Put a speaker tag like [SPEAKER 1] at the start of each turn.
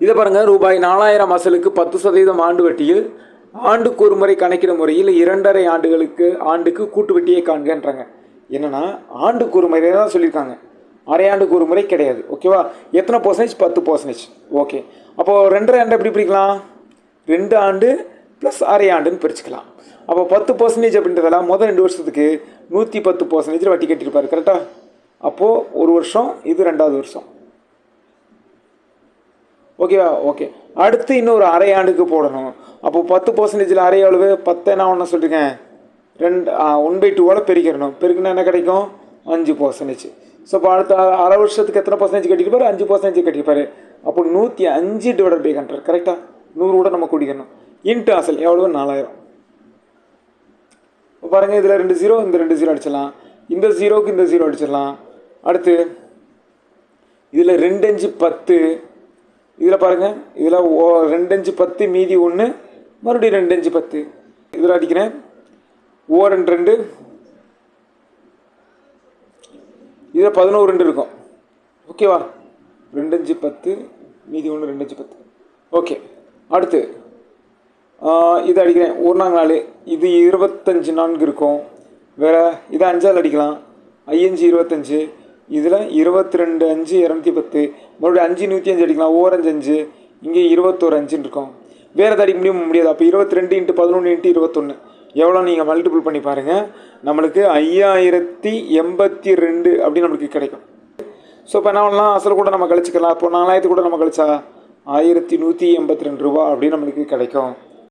[SPEAKER 1] இதை பாருங்கள் ரூபாய் நாலாயிரம் அசலுக்கு பத்து சதவீதம் ஆண்டு வட்டியில் ஆண்டுக்கு ஒரு முறை கணக்கிடும் முறையில் இரண்டரை ஆண்டுகளுக்கு ஆண்டுக்கு கூட்டு வட்டியை காண்கன்றாங்க என்னென்னா ஆண்டுக்கு ஒரு முறை தான் சொல்லியிருக்காங்க. அரையாண்டுக்கு ஒரு முறை கிடையாது ஓகேவா எத்தனை பர்சன்டேஜ் பத்து பர்சன்டேஜ் ஓகே அப்போது ரெண்டரை ஆண்டு எப்படி பிடிக்கலாம் ரெண்டு ஆண்டு ப்ளஸ் அரை ஆண்டுன்னு பிரிச்சுக்கலாம். அப்போ பத்து பர்சன்டேஜ் அப்படின்றதெல்லாம் முதல் ரெண்டு வருஷத்துக்கு நூற்றி பத்து பர்சன்டேஜ் வட்டி கட்டியிருப்பார் கரெக்டாக அப்போது ஒரு வருஷம் இது ரெண்டாவது வருஷம். ஓகேவா? ஓகே. அடுத்து இன்னொரு அரை ஆண்டுக்கு போடணும். அப்போ பத்து பர்சன்டேஜில் அரை அளவு பத்து என்ன ஒன்று சொல்லியிருக்கேன் ரெண்டு ஒன் பை டூவால் பெருக்கிடணும். பெருக்கினா என்ன கிடைக்கும்? அஞ்சு பர்சன்டேஜ் ஸோ இப்போ அடுத்த அரை வருஷத்துக்கு எத்தனை பர்சன்டேஜ் கட்டிக்கிட்டு அஞ்சு பர்சன்டேஜ் கட்டியிருப்பாரு. அப்போ நூற்றி அஞ்சு டிவைடட் பை ஹண்ட்ரட் கரெக்டாக நூறு கூட நம்ம குடிக்கணும் இன்ட்டு அசல் எவ்வளவு நாலாயிரம். இப்போ பாருங்கள் இதில் ரெண்டு ஜீரோ இந்த ரெண்டு ஜீரோ அடிச்சிடலாம். இந்த ஜீரோவுக்கு இந்த ஜீரோ அடிச்சிடலாம். அடுத்து இதில் ரெண்டு அஞ்சு பத்து இதில் பாருங்கள் இதில் ஓ ரெண்டு அஞ்சு பத்து மீதி ஒன்று மறுபடியும் ரெண்டு அஞ்சு பத்து. இதில் அடிக்கிறேன். ஓ ரெண்டு ரெண்டு. இதில் பதினோரு ரெண்டு இருக்கும். ஓகேவா? ரெண்டு அஞ்சு பத்து மீதி ஒன்று ரெண்டு அஞ்சு பத்து. ஓகே. அடுத்து இதை இது அடிக்கிறேன். ஒரு நாள் நாலு. இது இருபத்தஞ்சி நான்கு இருக்கும். வேறு இதை அஞ்சால் அடிக்கலாம். ஐயஞ்சு இருபத்தஞ்சு. இதில் இருபத்தி ரெண்டு அஞ்சு இரநூத்தி பத்து. மறுபடியும் அஞ்சு நூற்றி அஞ்சு அடிக்கலாம். ஓரஞ்சு அஞ்சு இங்கே இருபத்தோரு அஞ்சுன்னு இருக்கும். வேறு எதாவது அடிக்க முடியும்? முடியாது. அப்போ இருபத்தி ரெண்டு இன்ட்டு பதினொன்று இன்ட்டு இருபத்தொன்று எவ்வளோ நீங்கள் மல்டிபிள் பண்ணி பாருங்கள் நம்மளுக்கு ஐயாயிரத்தி எண்பத்தி ரெண்டு அப்படின்னு நம்மளுக்கு கிடைக்கும். ஸோ இப்போ என்ன பண்ணலாம்? அசல் கூட நம்ம கழிச்சிக்கலாம். இப்போ நாலாயிரத்து கூட நம்ம கழிச்சா ஆயிரத்தி நூற்றி எண்பத்தி ரெண்டு ரூபா அப்படின்னு நம்மளுக்கு கிடைக்கும்.